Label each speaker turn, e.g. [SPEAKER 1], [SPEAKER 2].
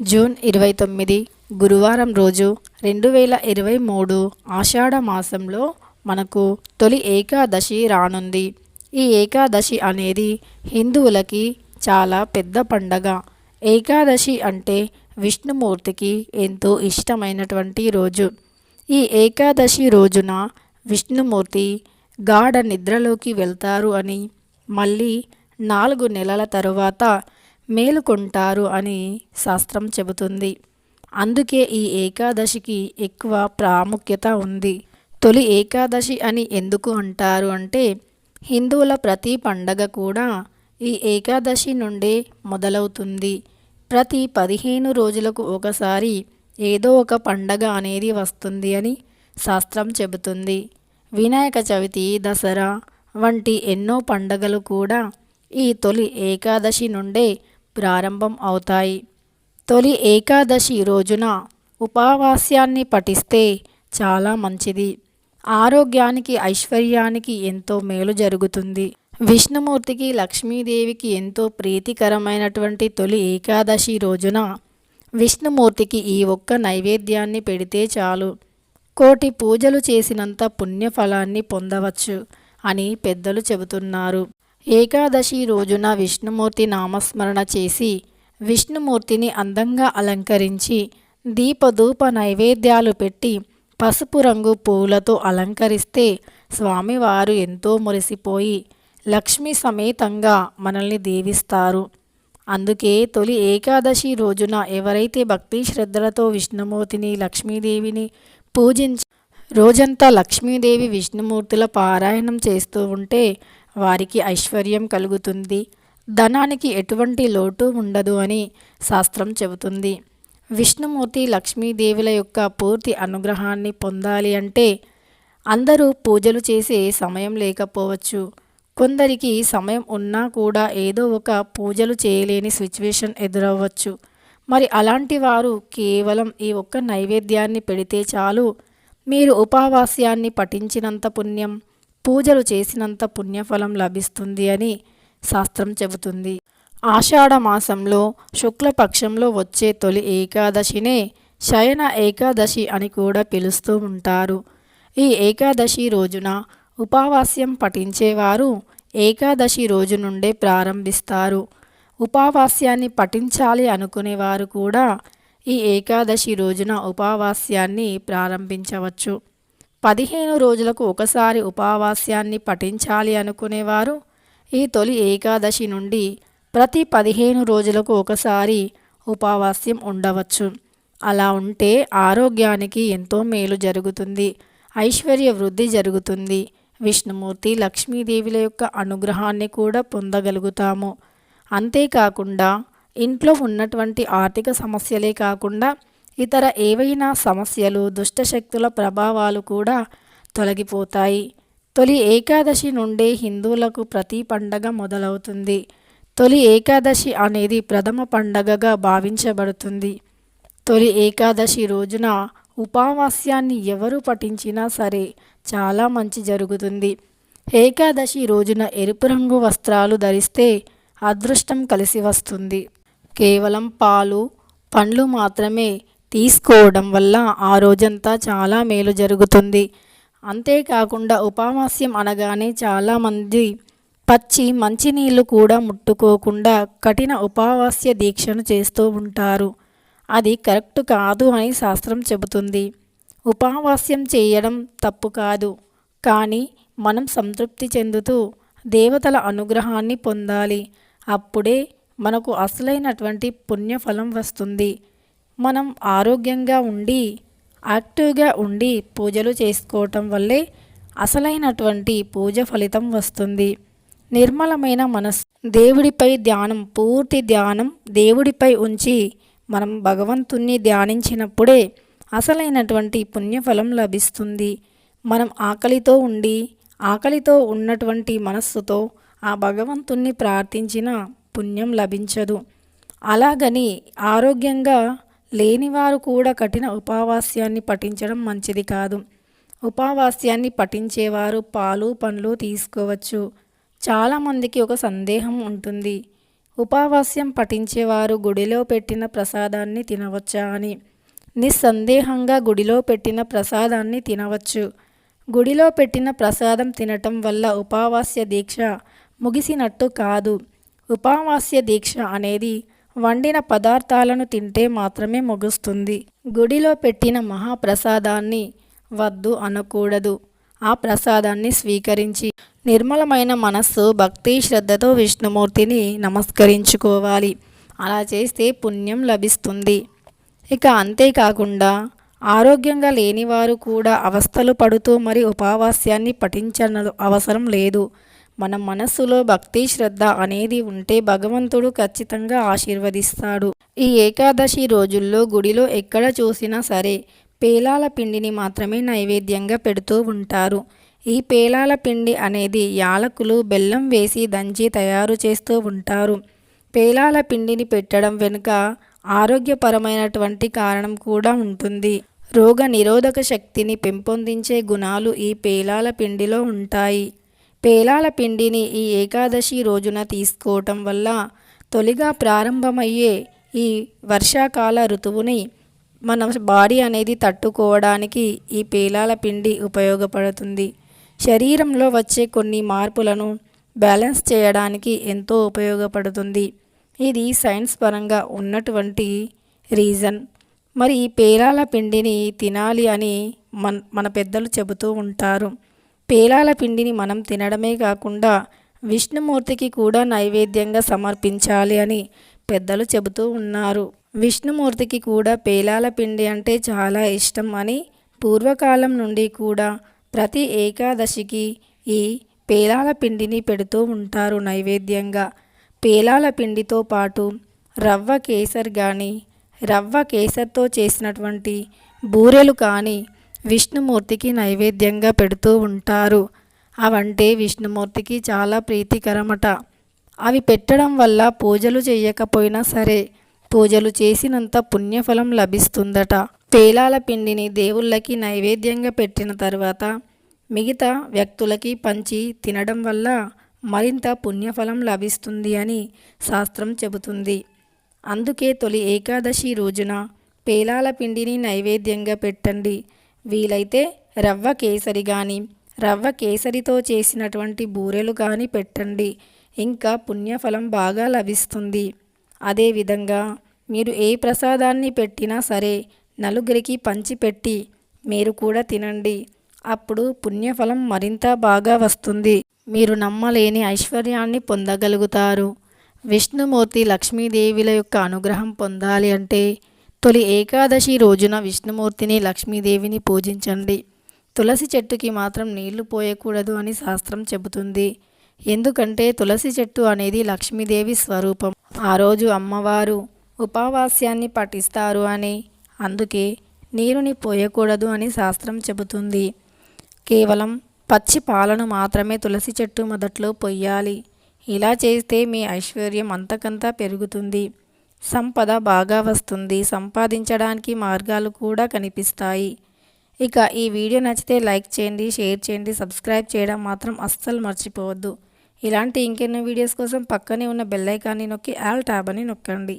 [SPEAKER 1] June ఇరవై తొమ్మిది గురువారం రోజు రెండు వేల ఇరవై మూడు ఆషాఢ మాసంలో మనకు తొలి ఏకాదశి రానుంది. ఈ ఏకాదశి అనేది హిందువులకి చాలా పెద్ద పండగ. ఏకాదశి అంటే విష్ణుమూర్తికి ఎంతో ఇష్టమైనటువంటి రోజు. ఈ ఏకాదశి రోజున విష్ణుమూర్తి గాఢ నిద్రలోకి వెళ్తారు అని మళ్ళీ నాలుగు నెలల తరువాత మేలుకొంటారు అని శాస్త్రం చెబుతుంది. అందుకే ఈ ఏకాదశికి ఎక్కువ ప్రాముఖ్యత ఉంది. తొలి ఏకాదశి అని ఎందుకు అంటారు అంటే హిందువుల ప్రతి పండగ కూడా ఈ ఏకాదశి నుండే మొదలవుతుంది. ప్రతి పదిహేను రోజులకు ఒకసారి ఏదో ఒక పండగ అనేది వస్తుంది అని శాస్త్రం చెబుతుంది. వినాయక చవితి దసరా వంటి ఎన్నో పండగలు కూడా ఈ తొలి ఏకాదశి నుండే ప్రారంభం అవుతాయి. తొలి ఏకాదశి రోజున ఉపవాస్యాన్ని పఠిస్తే చాలా మంచిది. ఆరోగ్యానికి ఐశ్వర్యానికి ఎంతో మేలు జరుగుతుంది. విష్ణుమూర్తికి లక్ష్మీదేవికి ఎంతో ప్రీతికరమైనటువంటి తొలి ఏకాదశి రోజున విష్ణుమూర్తికి ఈ ఒక్క నైవేద్యాన్ని పెడితే చాలు. కోటి పూజలు చేసినంత పుణ్యఫలాన్ని పొందవచ్చు అని పెద్దలు చెబుతున్నారు. ఏకాదశి రోజున విష్ణుమూర్తి నామస్మరణ చేసి విష్ణుమూర్తిని అందంగా అలంకరించి దీపధూప నైవేద్యాలు పెట్టి పసుపు రంగు పూలతో అలంకరిస్తే స్వామివారు ఎంతో మురిసిపోయి లక్ష్మి సమేతంగా మనల్ని దీవిస్తారు. అందుకే తొలి ఏకాదశి రోజున ఎవరైతే భక్తి శ్రద్ధలతో విష్ణుమూర్తిని లక్ష్మీదేవిని పూజించి రోజంతా లక్ష్మీదేవి విష్ణుమూర్తుల పారాయణం చేస్తూ ఉంటే వారికి ఐశ్వర్యం కలుగుతుంది. ధనానికి ఎటువంటి లోటు ఉండదు అని శాస్త్రం చెబుతుంది. విష్ణుమూర్తి లక్ష్మీదేవుల యొక్క పూర్తి అనుగ్రహాన్ని పొందాలి అంటే అందరూ పూజలు చేసే సమయం లేకపోవచ్చు. కొందరికి సమయం ఉన్నా కూడా ఏదో ఒక పూజలు చేయలేని సిచ్యువేషన్ ఎదురవ్వచ్చు. మరి అలాంటి వారు కేవలం ఈ ఒక్క నైవేద్యాన్ని పెడితే చాలు. మీరు ఉపవాస్యాన్ని పఠించినంత పుణ్యం పూజలు చేసినంత పుణ్యఫలం లభిస్తుంది అని శాస్త్రం చెబుతుంది. ఆషాఢ మాసంలో శుక్లపక్షంలో వచ్చే తొలి ఏకాదశినే శయన ఏకాదశి అని కూడా పిలుస్తూ ఉంటారు. ఈ ఏకాదశి రోజున ఉపవాస్యం పఠించేవారు ఏకాదశి రోజు నుండే ప్రారంభిస్తారు. ఉపవాస్యాన్ని పఠించాలి అనుకునేవారు కూడా ఈ ఏకాదశి రోజున ఉపవాస్యాన్ని ప్రారంభించవచ్చు. పదిహేను రోజులకు ఒకసారి ఉపవాస్యాన్ని పఠించాలి అనుకునేవారు. ఈ తొలి ఏకాదశి నుండి ప్రతి పదిహేను రోజులకు ఒకసారి ఉపవాస్యం ఉండవచ్చు. అలా ఉంటే ఆరోగ్యానికి ఎంతో మేలు జరుగుతుంది. ఐశ్వర్య వృద్ధి జరుగుతుంది. విష్ణుమూర్తి లక్ష్మీదేవిల యొక్క అనుగ్రహాన్ని కూడా పొందగలుగుతాము. అంతేకాకుండా ఇంట్లో ఉన్నటువంటి ఆర్థిక సమస్యలే కాకుండా ఇతర ఏవైనా సమస్యలు దుష్టశక్తుల ప్రభావాలు కూడా తొలగిపోతాయి. తొలి ఏకాదశి నుండే హిందువులకు ప్రతి పండగ మొదలవుతుంది. తొలి ఏకాదశి అనేది ప్రథమ పండగగా భావించబడుతుంది. తొలి ఏకాదశి రోజున ఉపవాస్యాన్ని ఎవరు పఠించినా సరే చాలా మంచి జరుగుతుంది. ఏకాదశి రోజున ఎరుపు రంగు వస్త్రాలు ధరిస్తే అదృష్టం కలిసి వస్తుంది. కేవలం పాలు పండ్లు మాత్రమే తీసుకోవడం వల్ల ఆ రోజంతా చాలా మేలు జరుగుతుంది. అంతేకాకుండా ఉపవాస్యం అనగానే చాలామంది పచ్చి మంచినీళ్ళు కూడా ముట్టుకోకుండా కఠిన ఉపవాస్య దీక్షను చేస్తూ ఉంటారు. అది కరెక్ట్ కాదు అని శాస్త్రం చెబుతుంది. ఉపవాస్యం చేయడం తప్పు కాదు. కానీ మనం సంతృప్తి చెందుతూ దేవతల అనుగ్రహాన్ని పొందాలి. అప్పుడే మనకు అసలైనటువంటి పుణ్యఫలం వస్తుంది. మనం ఆరోగ్యంగా ఉండి యాక్టివ్గా ఉండి పూజలు చేసుకోవటం వల్లే అసలైనటువంటి పూజ ఫలితం వస్తుంది. నిర్మలమైన మనస్సు. దేవుడిపై ధ్యానం పూర్తి ధ్యానం దేవుడిపై ఉంచి మనం భగవంతుణ్ణి ధ్యానించినప్పుడే అసలైనటువంటి పుణ్యఫలం లభిస్తుంది. మనం ఆకలితో ఉండి ఆకలితో ఉన్నటువంటి మనస్సుతో ఆ భగవంతుణ్ణి ప్రార్థించిన పుణ్యం లభించదు. అలాగని ఆరోగ్యంగా లేనివారు కూడా కఠిన ఉపవాస్యాన్ని పఠించడం మంచిది కాదు. ఉపవాస్యాన్ని పఠించేవారు పాలు పండ్లు తీసుకోవచ్చు. చాలామందికి ఒక సందేహం ఉంటుంది. ఉపవాస్యం పఠించేవారు గుడిలో పెట్టిన ప్రసాదాన్ని తినవచ్చా అని. నిస్సందేహంగా గుడిలో పెట్టిన ప్రసాదాన్ని తినవచ్చు. గుడిలో పెట్టిన ప్రసాదం తినటం వల్ల ఉపవాస్య దీక్ష ముగిసినట్టు కాదు. ఉపవాస్య దీక్ష అనేది వండిన పదార్థాలను తింటే మాత్రమే ముగుస్తుంది. గుడిలో పెట్టిన మహాప్రసాదాన్ని వద్దు అనకూడదు. ఆ ప్రసాదాన్ని స్వీకరించి నిర్మలమైన మనస్సు భక్తి శ్రద్ధతో విష్ణుమూర్తిని నమస్కరించుకోవాలి. అలా చేస్తే పుణ్యం లభిస్తుంది. ఇక అంతేకాకుండా ఆరోగ్యంగా లేనివారు కూడా అవస్థలు పడుతూ మరి ఉపవాస్యాన్ని పఠించన అవసరం లేదు. మన మనస్సులో భక్తి శ్రద్ధ అనేది ఉంటే భగవంతుడు ఖచ్చితంగా ఆశీర్వదిస్తాడు. ఈ ఏకాదశి రోజుల్లో గుడిలో ఎక్కడ చూసినా సరే పేలాల పిండిని మాత్రమే నైవేద్యంగా పెడుతూ ఉంటారు. ఈ పేలాల పిండి అనేది యాలకులు బెల్లం వేసి దంచి తయారు చేస్తూ ఉంటారు. పేలాల పిండిని పెట్టడం వెనుక ఆరోగ్యపరమైనటువంటి కారణం కూడా ఉంటుంది. రోగ నిరోధక శక్తిని పెంపొందించే గుణాలు ఈ పేలాల పిండిలో ఉంటాయి. పేలాల పిండిని ఈ ఏకాదశి రోజున తీసుకోవటం వల్ల తొలిగా ప్రారంభమయ్యే ఈ వర్షాకాల ఋతువుని మన బాడీ అనేది తట్టుకోవడానికి ఈ పేలాల పిండి ఉపయోగపడుతుంది. శరీరంలో వచ్చే కొన్ని మార్పులను బ్యాలెన్స్ చేయడానికి ఎంతో ఉపయోగపడుతుంది. ఇది సైన్స్ పరంగా ఉన్నటువంటి రీజన్. మరి ఈ పేలాల పిండిని తినాలి అని మన మన పెద్దలు చెబుతూ ఉంటారు. పేలాల పిండిని మనం తినడమే కాకుండా విష్ణుమూర్తికి కూడా నైవేద్యంగా సమర్పించాలి అని పెద్దలు చెబుతూ ఉన్నారు. విష్ణుమూర్తికి కూడా పేలాల పిండి అంటే చాలా ఇష్టం అని పూర్వకాలం నుండి కూడా ప్రతి ఏకాదశికి ఈ పేలాల పిండిని పెడుతూ ఉంటారు నైవేద్యంగా. పేలాల పిండితో పాటు రవ్వ కేసర్ కానీ రవ్వ కేసర్తో చేసినటువంటి బూరెలు కానీ విష్ణుమూర్తికి నైవేద్యంగా పెడుతూ ఉంటారు. అవంటే విష్ణుమూర్తికి చాలా ప్రీతికరమట. అవి పెట్టడం వల్ల పూజలు చేయకపోయినా సరే పూజలు చేసినంత పుణ్యఫలం లభిస్తుందట. పేలాల పిండిని దేవుళ్ళకి నైవేద్యంగా పెట్టిన తర్వాత మిగతా వ్యక్తులకి పంచి తినడం వల్ల మరింత పుణ్యఫలం లభిస్తుంది అని శాస్త్రం చెబుతుంది. అందుకే తొలి ఏకాదశి రోజున పేలాల పిండిని నైవేద్యంగా పెట్టండి. వీలైతే రవ్వ కేసరి కానీ రవ్వ కేసరితో చేసినటువంటి బూరెలు కానీ పెట్టండి. ఇంకా పుణ్యఫలం బాగా లభిస్తుంది. అదేవిధంగా మీరు ఏ ప్రసాదాన్ని పెట్టినా సరే నలుగురికి పంచిపెట్టి మీరు కూడా తినండి. అప్పుడు పుణ్యఫలం మరింత బాగా వస్తుంది. మీరు నమ్మలేని ఐశ్వర్యాన్ని పొందగలుగుతారు. విష్ణుమూర్తి లక్ష్మీదేవిల యొక్క అనుగ్రహం పొందాలి అంటే తొలి ఏకాదశి రోజున విష్ణుమూర్తిని లక్ష్మీదేవిని పూజించండి. తులసి చెట్టుకి మాత్రం నీళ్ళు పోయకూడదు అని శాస్త్రం చెబుతుంది. ఎందుకంటే తులసి చెట్టు అనేది లక్ష్మీదేవి స్వరూపం. ఆ రోజు అమ్మవారు ఉపవాస్యాన్ని పఠిస్తారు అని అందుకే నీరుని పోయకూడదు అని శాస్త్రం చెబుతుంది. కేవలం పచ్చి పాలను మాత్రమే తులసి చెట్టు మొదట్లో పొయ్యాలి. ఇలా చేస్తే మీ ఐశ్వర్యం అంతకంతా పెరుగుతుంది. సంపద బాగా వస్తుంది. సంపాదించడానికి మార్గాలు కూడా కనిపిస్తాయి. ఇక ఈ వీడియో నచ్చితే లైక్ చేయండి షేర్ చేయండి సబ్స్క్రైబ్ చేయడం మాత్రం అస్సలు మర్చిపోవద్దు. ఇలాంటి ఇంకెన్నో వీడియోస్ కోసం పక్కనే ఉన్న బెల్ ఐకాన్ని నొక్కి ఆల్ ట్యాబ్ అని నొక్కండి.